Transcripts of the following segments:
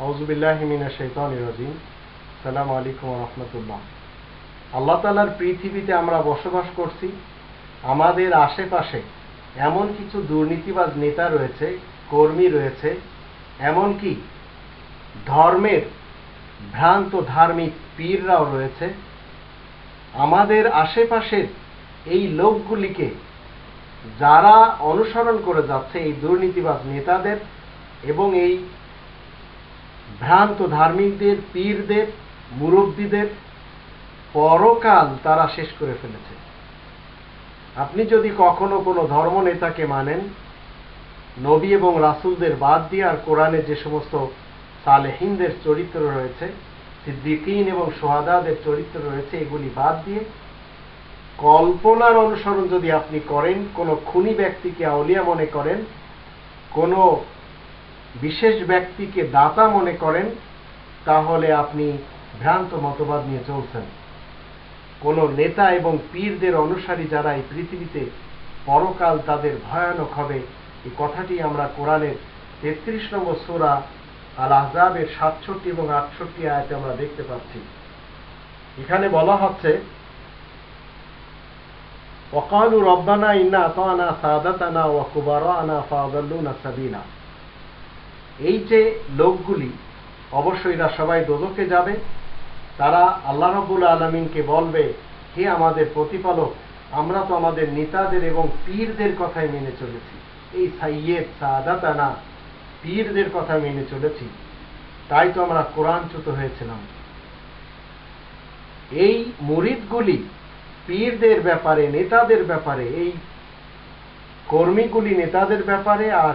রাজিম। সালাম আলাইকুম রহমতুল্লাহ। আল্লাহ তালার পৃথিবীতে আমরা বসবাস করছি। আমাদের আশেপাশে এমন কিছু দুর্নীতিবাজ নেতা রয়েছে, কর্মী রয়েছে, এমনকি ধর্মের ভ্রান্ত ধার্মিক পীররাও রয়েছে। আমাদের আশেপাশের এই লোকগুলিকে যারা অনুসরণ করে যাচ্ছে এই দুর্নীতিবাজ নেতাদের এবং এই ভ্রান্ত ধার্মিকদের, পীরদের, মুরব্বীদের পরকাল তারা শেষ করে ফেলেছে। আপনি যদি কখনো কোনো ধর্ম নেতাকে মানেন, নবী এবং রাসুলদের বাদ দিয়ে আর কোরআনে যে সমস্ত সালেহিনদের চরিত্র রয়েছে, সিদ্দিকিন এবং সোহাদাদের চরিত্র রয়েছে, এগুলি বাদ দিয়ে কল্পনার অনুসরণ যদি আপনি করেন, কোনো খুনি ব্যক্তিকে আউলিয়া মনে করেন, কোনো বিশেষ ব্যক্তিকে দাতা মনে করেন তাহলে আপনি ভ্রান্ত মতবাদ নিয়ে চলছেন কোনো নেতা এবং পীরদের অনুসারী যারা এই পৃথিবীতে পরকাল তাদের ভয়ানক হবে এই কথাটি আমরা কোরআনের তেত্রিশ নম্বর সোরা আল আহজাবের সাতষট্টি এবং আটষট্টি আয়াতে আমরা দেখতে পাচ্ছি এখানে বলা হচ্ছে وقالوا ربنا إنا أطعنا سادتنا وكبراءنا فأضلونا سبيلا এই যে লোকগুলি, অবশ্যই এরা সবাই দোজকে যাবে, তারা আল্লাহ রবুল আলমিনকে বলবে, হে আমাদের প্রতিপালক, আমরা তো আমাদের নেতাদের এবং পীরদের কথাই মেনে চলেছি। এই সাইয়েদ সাদাতানা পীরদের কথা মেনে চলেছি। তাই তো আমরা কোরআনচ্যুত হয়েছিলাম। এই মুরিদগুলি পীরদের ব্যাপারে, নেতাদের ব্যাপারে, এই কর্মীগুলি নেতাদের ব্যাপারে আর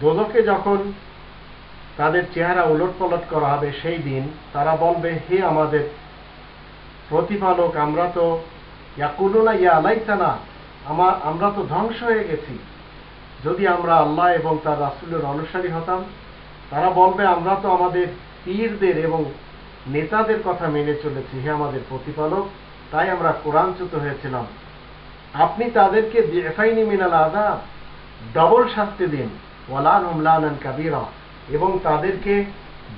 দোজকে যখন তাদের চেহারা উলট পলট করা হবে সেই দিন, তারা বলবে, হে আমাদের প্রতিপালক, আমরা তো ইয়াকুলুনা ইয়া আলাইতানা আমার আমরা তো ধ্বংস হয়ে গেছি। যদি আমরা আল্লাহ এবং তার রাসুলের অনুসারী হতাম, তারা বলবে, আমরা তো আমাদের পীরদের এবং নেতাদের কথা মেনে চলেছি, হে আমাদের প্রতিপালক, তাই আমরা কোরআনচ্যুত হয়েছিলাম। আপনি তাদেরকে জেফাইনি মিনাল আদা ডবল শাস্তি দিন। ওয়ালান হুমলান কাবিরা, এবং তাদেরকে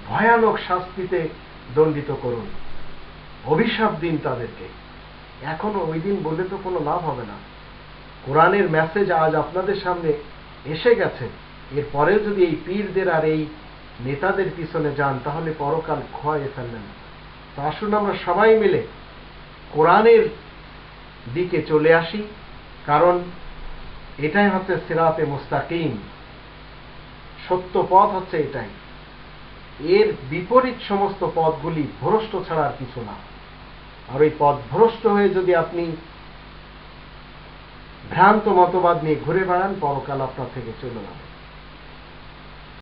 ভয়ানক শাস্তিতে দণ্ডিত করুন। অভিশাপ দিন তাদেরকে। এখনও ওই দিন বলে তো কোনো লাভ হবে না। কোরআনের মেসেজ আজ আপনাদের সামনে এসে গেছে। এরপরেও যদি এই পীরদের আর এই নেতাদের পিছনে যান, তাহলে পরকাল খোয়াইয়ে ফেললেন তো আসুন আমরা সবাই মিলে কোরআনের দিকে চলে আসি, কারণ এটাই হচ্ছে সিরাতে মুস্তাকিম। সত্য পথ হচ্ছে এটাই। এর বিপরীত সমস্ত পথগুলি ভ্রষ্ট ছাড়া আর কিছু না। আর ওই পথ ভ্রষ্ট হয়ে যদি আপনি ভ্রান্ত মতবাদ নিয়ে ঘুরে বেড়ান, পরকাল আপনার থেকে চলে যাবে।